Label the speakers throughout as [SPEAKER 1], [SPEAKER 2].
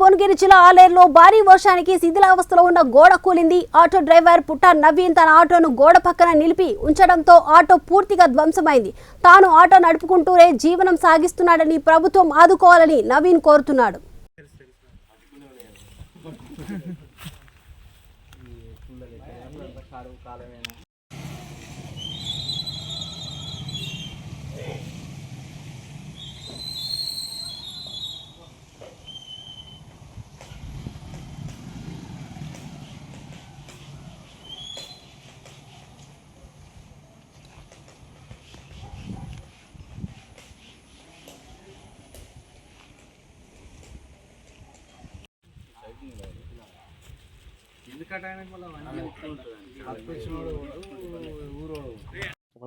[SPEAKER 1] భువనగిరి జిల్లా ఆలేరులో భారీ వర్షానికి శిథిలావస్థలో ఉన్న గోడ కూలింది. ఆటో డ్రైవర్ పుట్ట నవీన్ తన ఆటోను గోడ పక్కన నిలిపి ఉంచడంతో ఆటో పూర్తిగా ధ్వంసమైంది. తాను ఆటో నడుపుకుంటూనే జీవనం సాగిస్తున్నాడని ప్రభుత్వం ఆదుకోవాలని నవీన్ కోరుతున్నాడు.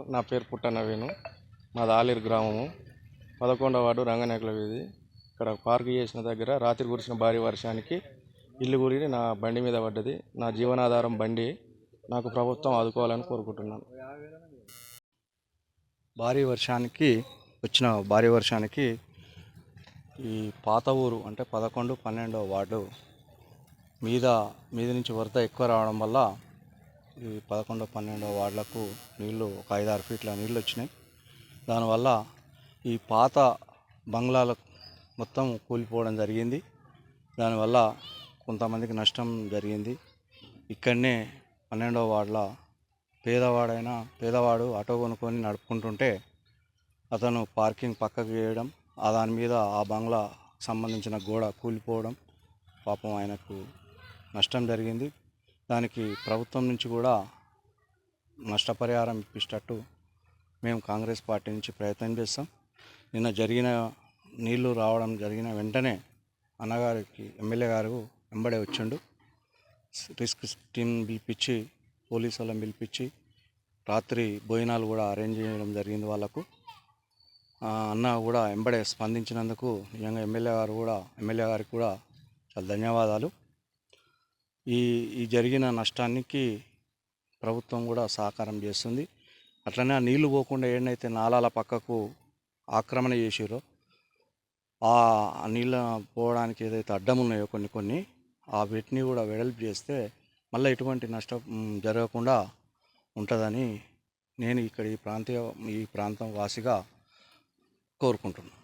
[SPEAKER 2] నా పేరు పుట్ట నవీను. మాది ఆలేరు గ్రామము. పదకొండవ వార్డు రంగనాయకుల వీధి. ఇక్కడ పార్క్ చేసిన దగ్గర రాత్రి కురిసిన భారీ వర్షానికి ఇల్లు కూలి నా బండి మీద పడ్డది. నా జీవనాధారం బండి. నాకు ప్రభుత్వం ఆదుకోవాలని కోరుకుంటున్నాను. భారీ వర్షానికి వచ్చిన భారీ వర్షానికి ఈ పాత ఊరు అంటే పదకొండు పన్నెండవ వార్డు మీద మీద నుంచి వరద ఎక్కువ రావడం వల్ల ఈ పదకొండో పన్నెండో వార్డులకు నీళ్ళు ఒక ఐదారు ఫీట్ల నీళ్ళు వచ్చినాయి. దానివల్ల ఈ పాత బంగ్లాల మొత్తం కూలిపోవడం జరిగింది. దానివల్ల కొంతమందికి నష్టం జరిగింది. ఇక్కడనే పన్నెండో వార్డుల పేదవాడైన పేదవాడు ఆటో కొనుక్కొని నడుపుకుంటుంటే అతను పార్కింగ్ పక్కకు వేయడం ఆ దాని మీద ఆ బంగ్లా సంబంధించిన గోడ కూలిపోవడం పాపం ఆయనకు నష్టం జరిగింది. దానికి ప్రభుత్వం నుంచి కూడా నష్టపరిహారం ఇప్పించేటట్టు మేము కాంగ్రెస్ పార్టీ నుంచి ప్రయత్నం చేస్తాం. నిన్న జరిగిన నీళ్ళు రావడం జరిగిన వెంటనే అన్నగారికి ఎమ్మెల్యే గారు వెంబడే వచ్చిండు. రిస్క్ టీం పిలిపించి పోలీసు వాళ్ళని పిలిపించి రాత్రి భోజనాలు కూడా అరేంజ్ చేయడం జరిగింది వాళ్ళకు. అన్న కూడా వెంబడే స్పందించినందుకు నిజంగా ఎమ్మెల్యే గారు కూడా ఎమ్మెల్యే గారికి కూడా చాలా ధన్యవాదాలు. ఈ ఈ జరిగిన నష్టానికి ప్రభుత్వం కూడా సహకారం చేస్తుంది. అట్లనే ఆ నీళ్ళు పోకుండా ఏడైతే నాలాల పక్కకు ఆక్రమణ చేసిరో ఆ నీళ్ళ పోవడానికి ఏదైతే అడ్డం ఉన్నాయో కొన్ని కొన్ని ఆ వీటిని కూడా వెడల్పు చేస్తే మళ్ళీ ఎటువంటి నష్టం జరగకుండా ఉంటుందని నేను ఇక్కడ ఈ ప్రాంతీయ ఈ ప్రాంతం వాసిగా కోరుకుంటున్నాను